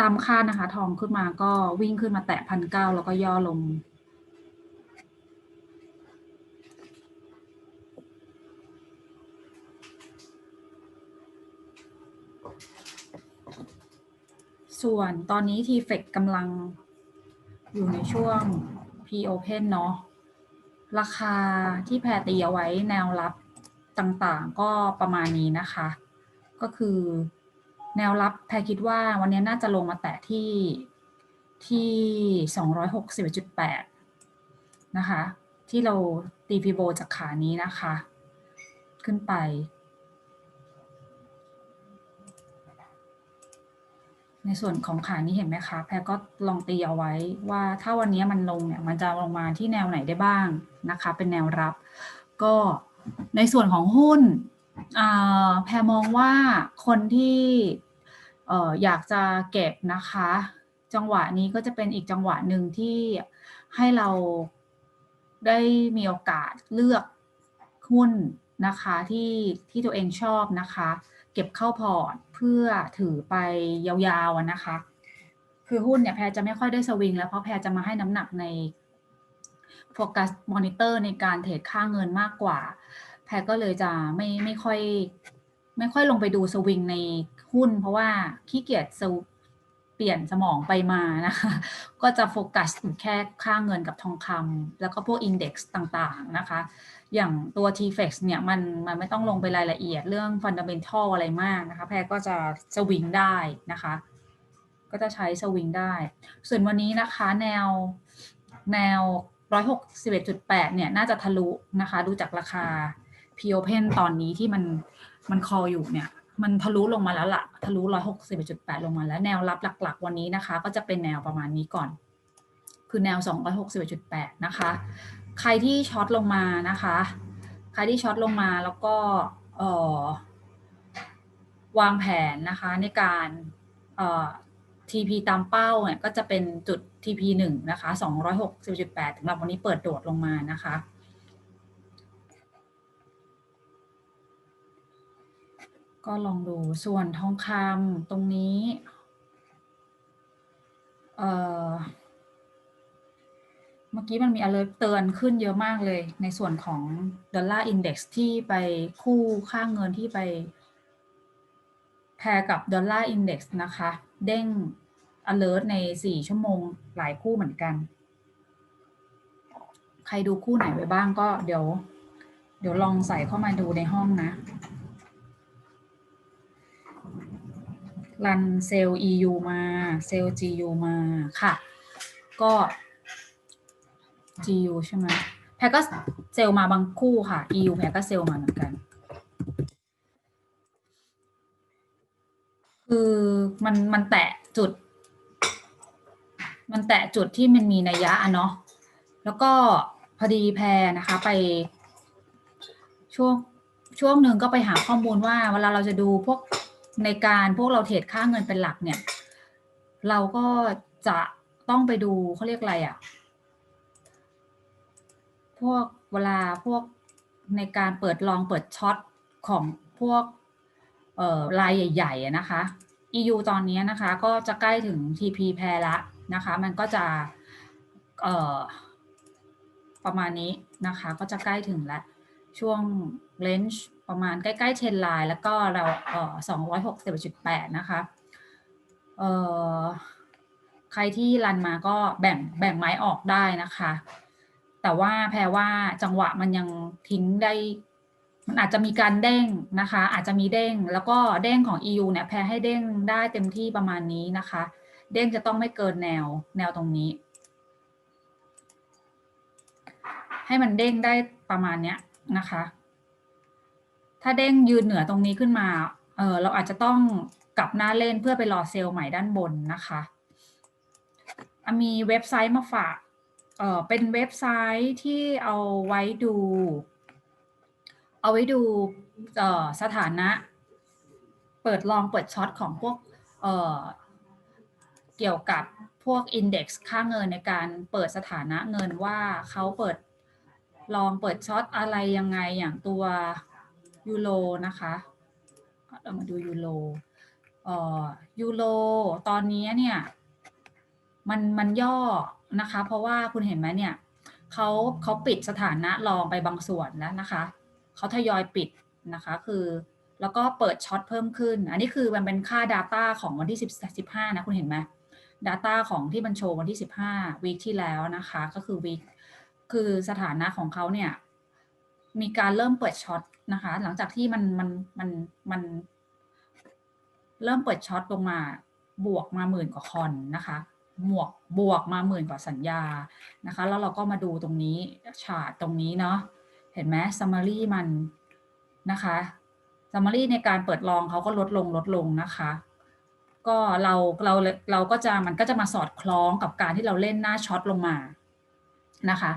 ตามคาดนะคะ ทองขึ้นมาก็วิ่งขึ้นมาแตะพันเก้าแล้วก็ย่อลง ส่วนตอนนี้ t f e c กำลังอยู่ในช่วง p open เนาะราคาที่แพรตีเอาไว้แนวรับต่างๆ ก็ประมาณนี้นะคะ ก็คือ แนวรับแพรคิดว่าวันนี้น่าจะลงมาแตะที่ที่261.8นะคะ ที่เราตีพีโบจากขานี้นะคะ ขึ้นไป ในส่วนของขานี้เห็นไหมคะ แพรก็ลองตีเอาไว้ว่าถ้าวันนี้มันลงเนี่ย มันจะลงมาที่แนวไหนได้บ้างนะคะ เป็นแนวรับ ก็ในส่วนของหุ้น แพรมองว่าคนที่อยากจะเก็บนะคะ จังหวะนี้ก็จะเป็นอีกจังหวะหนึ่งที่ให้เราได้มีโอกาสเลือกหุ้นนะคะที่ที่ตัวเองชอบนะคะ เก็บเข้าพอร์ตเพื่อถือไปยาวๆนะคะ คือหุ้นเนี่ยแพรจะไม่ค่อยได้สวิงแล้วเพราะแพรจะมาให้น้ำหนักในโฟกัสมอนิเตอร์ในการเทรดค่าเงินมากกว่า แพรก็เลยจะไม่ไม่ค่อย ไม่ค่อยลงไปดูสวิงในหุ้น เพราะว่าขี้เกียจเปลี่ยนสมองไปมานะคะ ก็จะโฟกัสแค่ค่าเงินกับทองคำแล้วก็พวกอินเด็กซ์ต่างๆนะคะ อย่างตัว t-fex เนี่ยมันมันไม่ต้องลงไปรายละเอียดเรื่อง fundamental อะไรมากนะคะ แพรก็จะสวิงได้นะคะ ก็จะใช้สวิงได้ ส่วนวันนี้นะคะแนวแนว 161.8 เนี่ย น่าจะทะลุนะคะ ดูจากราคา p open ตอนนี้ที่มันมันคออยู่เนี่ยมันทะลุลงมาแล้วละ่ะทะลุ161.8ลงมาแล้วแนวรับหลัก ๆ วันนี้นะคะ ก็จะเป็นแนวประมาณนี้ก่อน คือแนว261.8นะคะ ใครที่ช็อตลงมานะคะ ใครที่ช็อตลงมาแล้วก็เออวางแผนนะคะในการเอ่อ TP ตามเป้าเนี่ยก็จะเป็นจุด TP 1นะคะ260.8สำหรับวันนี้เปิดโดดลงมานะคะ ก็ลองดูส่วนทองคำตรงนี้เออเมื่อกี้มันมี alert เตือนขึ้นเยอะมากเลย ในส่วนของดอลลาร์อินเด็กซ์ที่ไปคู่ค่าเงินที่ไปแพรกับดอลลาร์อินเด็กซ์นะคะ เด้ง alert ใน 4 ชั่วโมงหลายคู่เหมือนกัน ใครดูคู่ไหนไปบ้างก็เดี๋ยว เดี๋ยวลองใส่เข้ามาดูในห้องนะ รันเซลล์ EU มาเซลล์ GU มาค่ะ ก็ GU ใช่ไหมแพรก็เซลล์มาบางคู่ค่ะ EU แพรก็เซลล์มาเหมือนกัน คือมันมันแตะจุด มันแตะจุดที่มันมีนัยยะอะเนาะแล้วก็พอดีแพรนะคะไปช่วงช่วงหนึ่งก็ไปหาข้อมูลว่าเวลาเราจะดูพวก ในการพวกเราเทรดค่าเงินเป็นหลักเนี่ย เราก็จะต้องไปดูเขาเรียกอะไรอะ่ะ พวกเวลาพวกในการเปิดลองเปิดช็อตของพวกเอ่อรายใหญ่ๆนะคะ EU ตอนนี้นะคะก็จะใกล้ถึง TP แพรละนะคะ มันก็จะเอ่อประมาณนี้นะคะ ก็จะใกล้ถึงแล้วช่วงเลนจ์ ประมาณใกล้ๆเทนไลน์แล้วก็เราเอ่อสองร้อยหกสิบจุดแปดนะคะเอ่อใครที่รันมาก็แบ่งแบ่งไม้ออกได้นะคะ แต่ว่าแพรว่าจังหวะมันยังทิ้งได้ มันอาจจะมีการเด้งนะคะ อาจจะมีเด้งแล้วก็เด้งของ EU เนี่ยแพรให้เด้งได้เต็มที่ประมาณนี้นะคะ เด้งจะต้องไม่เกินแนวแนวตรงนี้ ให้มันเด้งได้ประมาณเนี้ยนะคะ ถ้าเด้งยืนเหนือตรงนี้ขึ้นมา เออเราอาจจะต้องกลับหน้าเล่นเพื่อไปรอเซลล์ใหม่ด้านบนนะคะ มีเว็บไซต์มาฝาก เออเป็นเว็บไซต์ที่เอาไว้ดู เอาไว้ดูเอ่อสถานะ เปิดลองเปิดช็อตของพวกเออเกี่ยวกับพวก Index ค่าเงินในการเปิดสถานะเงินว่าเขาเปิดลองเปิดช็อตอะไรยังไงอย่างตัว ยูโรนะคะเรามาดูยูโรเอ่อยูโรตอนนี้เนี่ยมันมันย่อนะคะ เพราะว่าคุณเห็นไหมเนี่ยเขาเขาปิดสถานะรองไปบางส่วนแล้วนะคะเขาทยอยปิดนะคะคือแล้วก็เปิดช็อตเพิ่มขึ้น อันนี้คือมันเป็นค่า Data ของวันที่ 10 15 นะ คุณเห็นไหม Data ของที่มันโชว์วันที่ 15 วีคที่แล้วนะคะ ก็คือวีคคือสถานะของเขาเนี่ย มีการเริ่มเปิดช็อตนะคะ หลังจากที่มันมันมันมันเริ่มเปิดช็อตลงมาบวกมาหมื่นกว่าคอนนะคะหมวกบวกมาหมื่นกว่าสัญญานะคะ แล้วเราก็มาดูตรงนี้ชาร์ตตรงนี้เนาะเห็นไหม summary มันนะคะ summary ในการเปิดลองเขาก็ลดลงลดลงนะคะ ก็เราเราเราก็จะมันก็จะมาสอดคล้องกับการที่เราเล่นหน้าช็อตลงมานะคะ